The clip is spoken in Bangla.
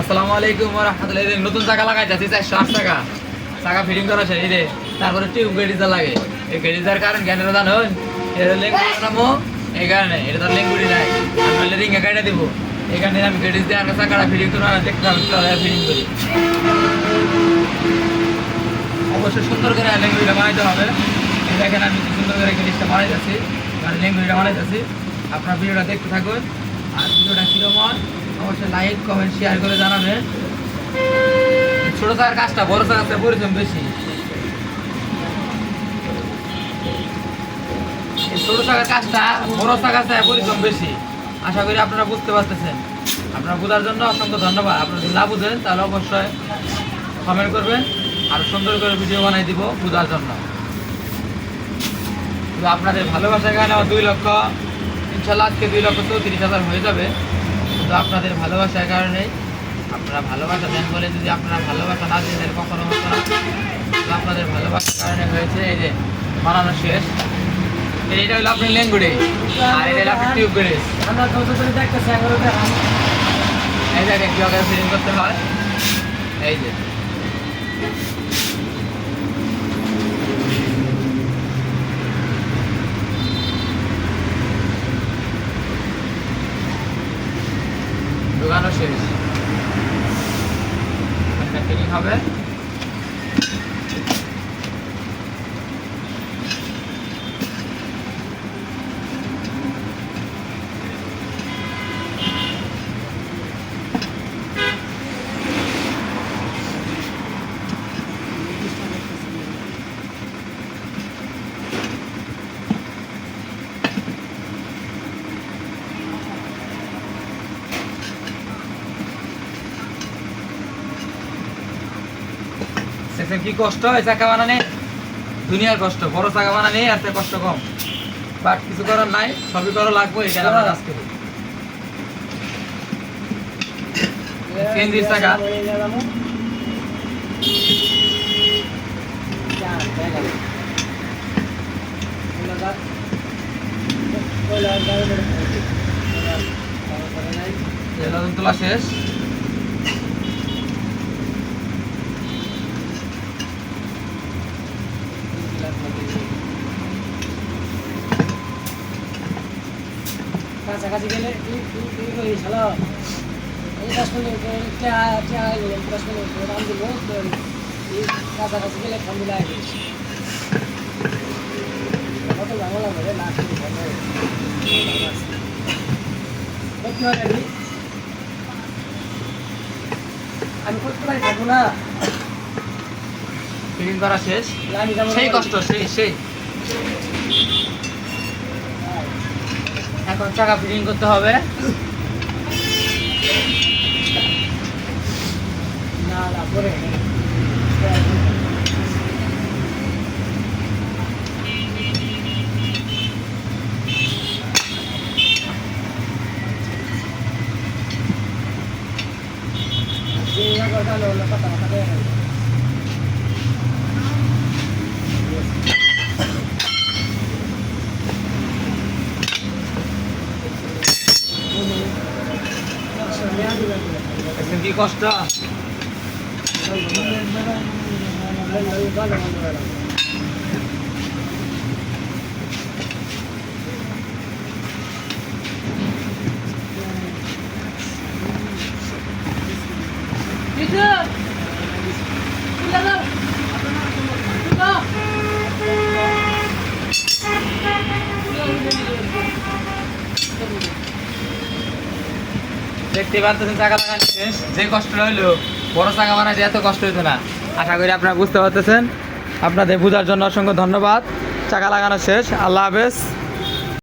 আসসালামু আলাইকুম এই নতুন চাকা চাকা। ফিটিং করা এই যে তারপরে টিউব গেডিজা লাগে। এই গেডিজার কারণ এই কারণে, এটা তার নাই। আমি রিঙ্গা কাটা দিব। এখানে আমি গেডিজ দিয়ে আর চাকাটা ফিটিং করে ফিটিং করি। অবশ্যই সুন্দর করে লেঙ্গুড়িটা বানাইতে হবে। এই দেখেন আমি সুন্দর করে গেডিজটা বানাই যাচ্ছি মানে লেঙ্গুড়িটা বানাই যাচ্ছি আপনার ভিডিওটা দেখতে থাকুন। আর ভিডিওটা কীরকম অবশ্যই লাইক কমেন্ট শেয়ার করে জানাবেন ছোট চাকার কাজটা, বড় কাছে পরিশ্রম বেশি। ছোট চাকার কাজটা, বড় চাকার চায় পরিশ্রম বেশি। আশা করি আপনারা বুঝতে পারতেছেন। আপনারা বোঝার জন্য অসংখ্য ধন্যবাদ। আপনারা যদি না বুঝেন, তাহলে অবশ্যই কমেন্ট করবেন। আর সুন্দর করে ভিডিও বানাই দিব বোঝার জন্য। আপনাদের ভালোবাসার কারণে আমার দুই লক্ষ ইনশাল্লাহ আজকে দুই লক্ষ চৌত্রিশ হাজার হয়ে যাবে। তো আপনাদের ভালোবাসার কারণে আপনারা ভালোবাসা দেন বলে যদি আপনারা ভালোবাসা না দিন তাহলে কখনো হতো না। তো আপনাদের ভালোবাসার কারণে হয়েছে এই যে বানানো শেষ। এইটা হলো আপনি লেঙ্গুড়ে। আর এটা হলো আপনি টিউব করে এই দেখেন কীভাবে ফিটিং করতে হয়। এই যে ঢোকানো শেষ এটা ফিটিং হবে। দেখছেন কি কষ্ট এই চাকা বানানে। দুনিয়ার কষ্ট বড় চাকা বানানে এত কষ্ট কম। বাট কিছু করার নাই সবই করা লাগবে এখানে আমরা কাজ করি চাকা। তোলা শেষ। কাছাকাছি গেলে তুই এই দশ মিনিট দশ মিনিট নাম দিব কাছাকাছি গেলে ফোন দিলে কত ঝামেলা হবে না করতে আমি আমি করতে পারি থাকব না। করা শেষ। সেই কষ্ট সেই সেই। এখন চাকা ফিটিং করতে হবে। না না কথা কথা কথা কষ্ট? Good কি কষ্ট দেখতে পারতেছেন চাকা লাগানো শেষ। যে কষ্ট হইল বড় চাকা বানাইতে এত কষ্ট হইতো না। আশা করি আপনারা বুঝতে পারতেছেন। আপনাদের বোঝার জন্য অসংখ্য ধন্যবাদ। চাকা লাগানো শেষ। আল্লাহ হাফেজ।